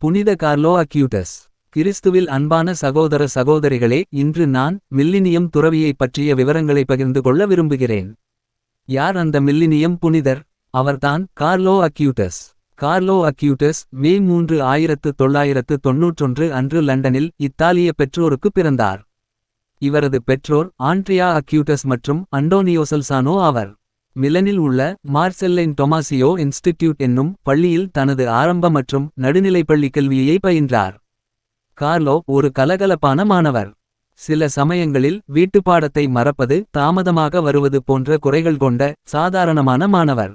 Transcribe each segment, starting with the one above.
புனித கார்லோ அக்யூட்டஸ் கிறிஸ்துவில் அன்பான சகோதர சகோதரிகளே இன்று நான் மில்லினியம் துறவியைப் பற்றிய விவரங்களை பகிர்ந்து கொள்ள விரும்புகிறேன். யார் அந்த மில்லினியம் புனிதர்? அவர்தான் கார்லோ அக்யூட்டஸ். கார்லோ அக்யூட்டஸ் மே மூன்று ஆயிரத்து தொள்ளாயிரத்து தொன்னூற்றொன்று அன்று லண்டனில் இத்தாலிய பெற்றோருக்கு பிறந்தார். இவரது பெற்றோர் ஆண்ட்ரியா அக்யூட்டஸ் மற்றும் அண்டோனியோசல்சானோ ஆவர். மிலனில் உள்ள மார்செல்லைன் டொமாசியோ இன்ஸ்டிடியூட் என்னும் பள்ளியில் தனது ஆரம்ப மற்றும் நடுநிலைப்பள்ளி கல்வியை பயின்றார். கார்லோ ஒரு கலகலப்பான மாணவர். சில சமயங்களில் வீட்டுப்பாடத்தை மறப்பது தாமதமாக வருவது போன்ற குறைகள் கொண்ட சாதாரணமான மாணவர்.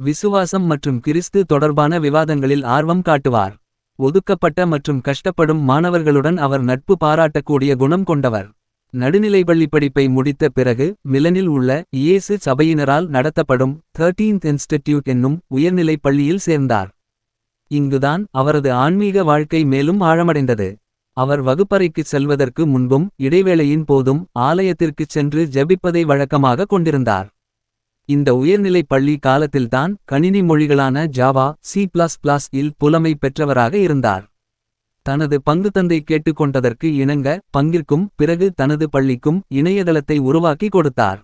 விசுவாசம் மற்றும் கிறிஸ்து தொடர்பான விவாதங்களில் ஆர்வம் காட்டுவார். ஒதுக்கப்பட்ட மற்றும் கஷ்டப்படும் மாணவர்களுடன் அவர் நட்பு பாராட்டக்கூடிய குணம் கொண்டவர். நடுநிலைப்பள்ளி படிப்பை முடித்த பிறகு மிலனில் உள்ள இயேசு சபையினரால் நடத்தப்படும் 13th இன்ஸ்டிடியூட் என்னும் உயர்நிலைப் பள்ளியில் சேர்ந்தார். இங்குதான் அவரது ஆன்மீக வாழ்க்கை மேலும் ஆழமடைந்தது. அவர் வகுப்பறைக்குச் செல்வதற்கு முன்பும் இடைவேளையின் போதும் ஆலயத்திற்குச் சென்று ஜெபிப்பதை வழக்கமாக கொண்டிருந்தார். இந்த உயர்நிலைப் பள்ளி காலத்தில்தான் கணினி மொழிகளான ஜாவா சி பிளஸ் பிளஸ் இல் புலமை பெற்றவராக இருந்தார். தனது பங்குதந்தை கேட்டுக்கொண்டதற்கு இணங்க பங்கிற்கும் பிறகு தனது பள்ளிக்கும் இணையதளத்தை உருவாக்கி கொடுத்தார்.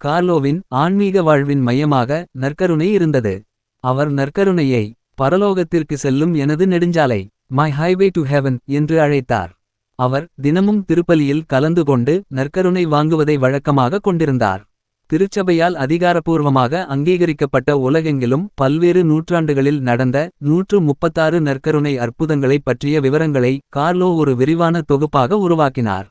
கார்லோவின் ஆன்மீக வாழ்வின் மையமாக நற்கருணை இருந்தது. அவர் நற்கருணையை பரலோகத்திற்கு செல்லும் எனது நெடுஞ்சாலை மை ஹைவே டு ஹெவன் என்று அழைத்தார். அவர் தினமும் திருப்பலியில் கலந்து கொண்டு நற்கருணை வாங்குவதை வழக்கமாக கொண்டிருந்தார். திருச்சபையால் அதிகாரப்பூர்வமாக அங்கீகரிக்கப்பட்ட உலகெங்கிலும் பல்வேறு நூற்றாண்டுகளில் நடந்த நூற்று முப்பத்தாறு நற்கருணை அற்புதங்களைப் பற்றிய விவரங்களை கார்லோ ஒரு விரிவான தொகுப்பாக உருவாக்கினார்.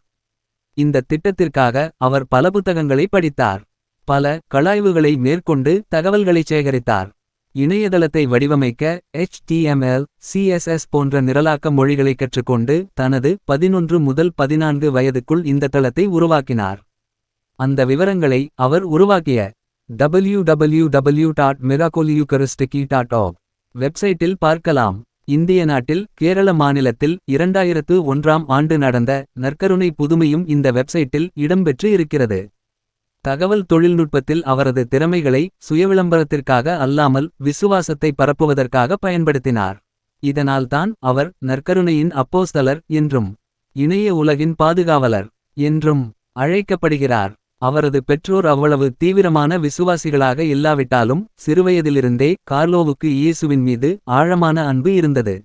இந்த திட்டத்திற்காக அவர் பல புத்தகங்களை படித்தார். பல களாய்வுகளை மேற்கொண்டு தகவல்களைச் சேகரித்தார். இணையதளத்தை வடிவமைக்க HTML CSS போன்ற நிரலாக்க மொழிகளை கற்றுக்கொண்டு தனது பதினொன்று முதல் பதினான்கு வயதுக்குள் இந்த தளத்தை உருவாக்கினார். அந்த விவரங்களை அவர் உருவாக்கிய ஆப் வெப்சைட்டில் பார்க்கலாம். இந்திய நாட்டில் கேரள மாநிலத்தில் இரண்டாயிரத்து ஒன்றாம் ஆண்டு நடந்த நற்கருணை புதுமையும் இந்த வெப்சைட்டில் இடம்பெற்று இருக்கிறது. தகவல் தொழில்நுட்பத்தில் அவரது திறமைகளை சுயவிளம்பரத்திற்காக அல்லாமல் விசுவாசத்தை பரப்புவதற்காக பயன்படுத்தினார். இதனால்தான் அவர் நற்கருணையின் அப்போஸ்தலர் என்றும் இணைய உலகின் பாதுகாவலர் என்றும் அழைக்கப்படுகிறார். அவரது பெற்றோர் அவ்வளவு தீவிரமான விசுவாசிகளாக இல்லாவிட்டாலும் சிறுவயதிலிருந்தே கார்லோவுக்கு இயேசுவின் மீது ஆழமான அன்பு இருந்தது.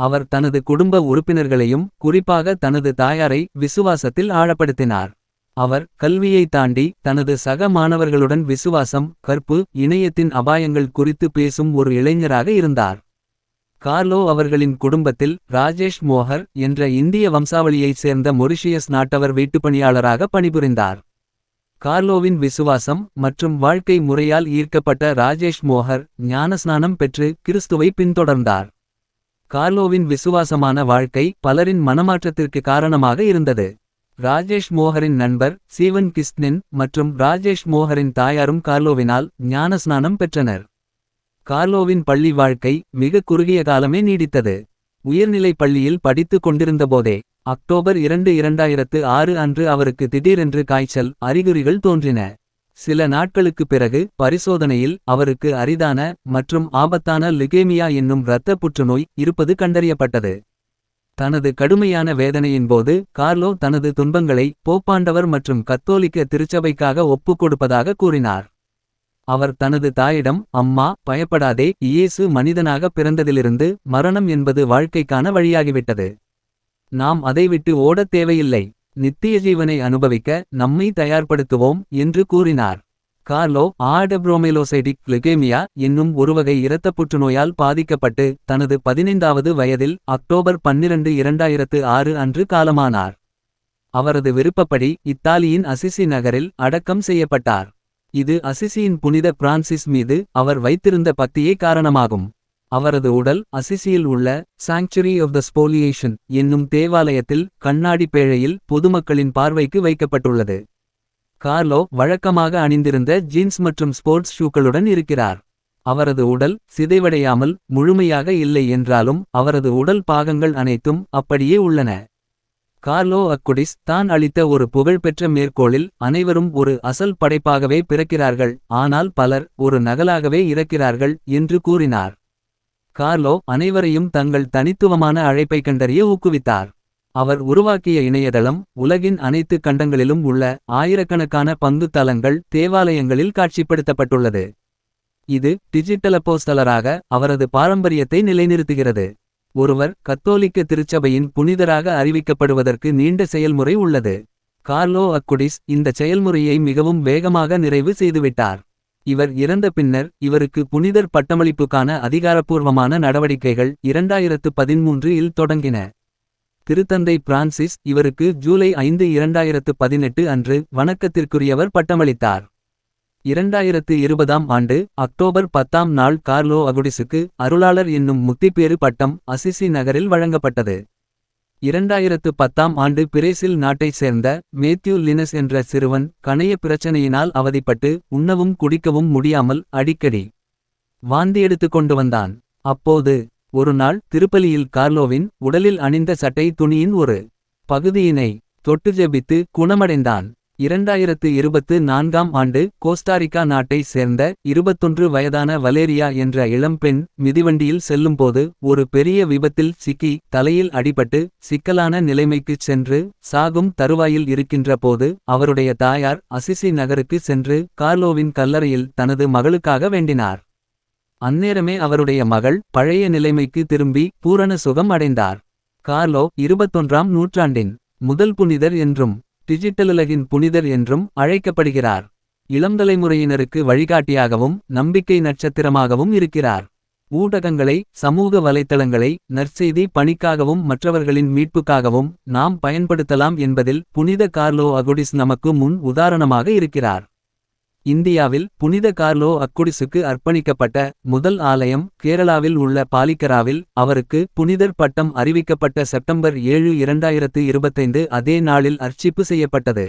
அவர் தனது குடும்ப உறுப்பினர்களையும் குறிப்பாக தனது தாயாரை விசுவாசத்தில் ஆழப்படுத்தினார். அவர் கல்வியை தாண்டி தனது சக மாணவர்களுடன் விசுவாசம் கற்பு இணையத்தின் அபாயங்கள் குறித்து பேசும் ஒரு இளைஞராக இருந்தார். கார்லோ அவர்களின் குடும்பத்தில் ராஜேஷ் மோகர் என்ற இந்திய வம்சாவளியைச் சேர்ந்த மொரிஷியஸ் நாட்டவர் வீட்டுப்பணியாளராக பணிபுரிந்தார். கார்லோவின் விசுவாசம் மற்றும் வாழ்க்கை முறையால் ஈர்க்கப்பட்ட ராஜேஷ் மோகர் ஞானஸ்நானம் பெற்று கிறிஸ்துவை பின்தொடர்ந்தார். கார்லோவின் விசுவாசமான வாழ்க்கை பலரின் மனமாற்றத்திற்கு காரணமாக இருந்தது. ராஜேஷ் மோகரின் நண்பர் சீவன் கிஸ்னின் மற்றும் ராஜேஷ் மோகரின் தாயாரும் கார்லோவினால் ஞானஸ்நானம் பெற்றனர். கார்லோவின் பள்ளி வாழ்க்கை மிக குறுகிய காலமே நீடித்தது. உயர்நிலைப் பள்ளியில் படித்துக் கொண்டிருந்தபோதே அக்டோபர் இரண்டு இரண்டாயிரத்து ஆறு அன்று அவருக்கு திடீரென்று காய்ச்சல் அறிகுறிகள் தோன்றின. சில நாட்களுக்குப் பிறகு பரிசோதனையில் அவருக்கு அரிதான மற்றும் ஆபத்தான லிகேமியா என்னும் இரத்த புற்றுநோய் இருப்பது கண்டறியப்பட்டது. தனது கடுமையான வேதனையின்போது கார்லோ தனது துன்பங்களை போப்பாண்டவர் மற்றும் கத்தோலிக்க திருச்சபைக்காக ஒப்புக் கொடுப்பதாக கூறினார். அவர் தனது தாயிடம் அம்மா பயப்படாதே இயேசு மனிதனாக பிறந்ததிலிருந்து மரணம் என்பது வாழ்க்கைக்கான வழியாகிவிட்டது. நாம் அதை விட்டு ஓடத் தேவையில்லை. நித்திய ஜீவனை அனுபவிக்க நம்மை தயார்படுத்துவோம் என்று கூறினார். கார்லோ ஆடப்ரோமெலோசைடிக் லிகேமியா என்னும் ஒருவகை இரத்த புற்றுநோயால் பாதிக்கப்பட்டு தனது பதினைந்தாவது வயதில் அக்டோபர் பன்னிரண்டு இரண்டாயிரத்து ஆறு அன்று காலமானார். அவரது விருப்பப்படி இத்தாலியின் அசிசி நகரில் அடக்கம் செய்யப்பட்டார். இது அசிசியின் புனித பிரான்சிஸ் மீது அவர் வைத்திருந்த பக்தியே காரணமாகும். அவரது உடல் அசிசியில் உள்ள சாங்சுரி ஆஃப் த ஸ்போலியேஷன் என்னும் தேவாலயத்தில் கண்ணாடி பேழையில் பொதுமக்களின் பார்வைக்கு வைக்கப்பட்டுள்ளது. கார்லோ வழக்கமாக அணிந்திருந்த ஜீன்ஸ் மற்றும் ஸ்போர்ட்ஸ் ஷூக்களுடன் இருக்கிறார். அவரது உடல் சிதைவடையாமல் முழுமையாக இல்லை என்றாலும் அவரது உடல் பாகங்கள் அனைத்தும் அப்படியே உள்ளன. கார்லோ அக்குடிஸ் தான் அளித்த ஒரு புகழ்பெற்ற மேற்கோளில் அனைவரும் ஒரு அசல் படைப்பாகவே பிறக்கிறார்கள் ஆனால் பலர் ஒரு நகலாகவே இறக்கிறார்கள் என்று கூறினார். கார்லோ அனைவரையும் தங்கள் தனித்துவமான அழைப்பை கண்டறிய ஊக்குவித்தார். அவர் உருவாக்கிய இணையதளம் உலகின் அனைத்து கண்டங்களிலும் உள்ள ஆயிரக்கணக்கான பங்கு தளங்கள் தேவாலயங்களில் காட்சிப்படுத்தப்பட்டுள்ளது. இது டிஜிட்டல் அப்போஸ்தலராக அவரது பாரம்பரியத்தை நிலைநிறுத்துகிறது. ஒருவர் கத்தோலிக்க திருச்சபையின் புனிதராக அறிவிக்கப்படுவதற்கு நீண்ட செயல்முறை உள்ளது. கார்லோ அக்குடிஸ் இந்த செயல்முறையை மிகவும் வேகமாக நிறைவு செய்துவிட்டார். இவர் இறந்த பின்னர் இவருக்கு புனிதர் பட்டமளிப்புக்கான அதிகாரப்பூர்வமான நடவடிக்கைகள் இரண்டாயிரத்து பதிமூன்று இல் தொடங்கின. திருத்தந்தை பிரான்சிஸ் இவருக்கு ஜூலை ஐந்து இரண்டாயிரத்து பதினெட்டு அன்று வணக்கத்திற்குரியவர் பட்டமளித்தார். இரண்டாயிரத்து இருபதாம் ஆண்டு அக்டோபர் பத்தாம் நாள் கார்லோ அகுடிஸுக்கு அருளாளர் என்னும் முத்திப்பேறு பட்டம் அசிசி நகரில் வழங்கப்பட்டது. இரண்டாயிரத்து பத்தாம் ஆண்டு பிரேசில் நாட்டைச் சேர்ந்த மேத்யூ லினஸ் என்ற சிறுவன் கணைய பிரச்சனையினால் அவதிப்பட்டு உண்ணவும் குடிக்கவும் முடியாமல் அடிக்கடி வாந்தி எடுத்துக் கொண்டு வந்தான். அப்போது ஒரு நாள் திருப்பலியில் கார்லோவின் உடலில் அணிந்த சட்டை துணியின் ஒரு பகுதியினை தொட்டு ஜெபித்து குணமடைந்தான். இரண்டாயிரத்து இருபத்து நான்காம் ஆண்டு கோஸ்டாரிக்கா நாட்டைச் சேர்ந்த இருபத்தொன்று வயதான வலேரியா என்ற இளம்பெண் மிதிவண்டியில் செல்லும்போது ஒரு பெரிய விபத்தில் சிக்கி தலையில் அடிபட்டு சிக்கலான நிலைமைக்குச் சென்று சாகும் தருவாயில் இருக்கின்ற போது அவருடைய தாயார் அசிசி நகருக்கு சென்று கார்லோவின் கல்லறையில் தனது மகளுக்காக வேண்டினார். அந்நேரமே அவருடைய மகள் பழைய நிலைமைக்கு திரும்பி பூரண சுகம் அடைந்தார். கார்லோ இருபத்தொன்றாம் நூற்றாண்டின் முதல் புனிதர் என்றும் டிஜிட்டலுலகின் புனிதர் என்றும் அழைக்கப்படுகிறார். இளம் தலைமுறையினருக்கு வழிகாட்டியாகவும் நம்பிக்கை நட்சத்திரமாகவும் இருக்கிறார். ஊடகங்களை சமூக வலைத்தளங்களை நற்செய்தி பணிக்காகவும் மற்றவர்களின் மீட்புக்காகவும் நாம் பயன்படுத்தலாம் என்பதில் புனித கார்லோ அகுடிஸ் நமக்கு முன் உதாரணமாக இருக்கிறார். இந்தியாவில் புனித கார்லோ அக்குடிசுக்கு அர்ப்பணிக்கப்பட்ட முதல் ஆலயம் கேரளாவில் உள்ள பாலிக்கராவில் அவருக்கு புனிதர் பட்டம் அறிவிக்கப்பட்ட செப்டம்பர் ஏழு இரண்டாயிரத்து இருபத்தைந்து அதே நாளில் அர்ச்சிப்பு செய்யப்பட்டது.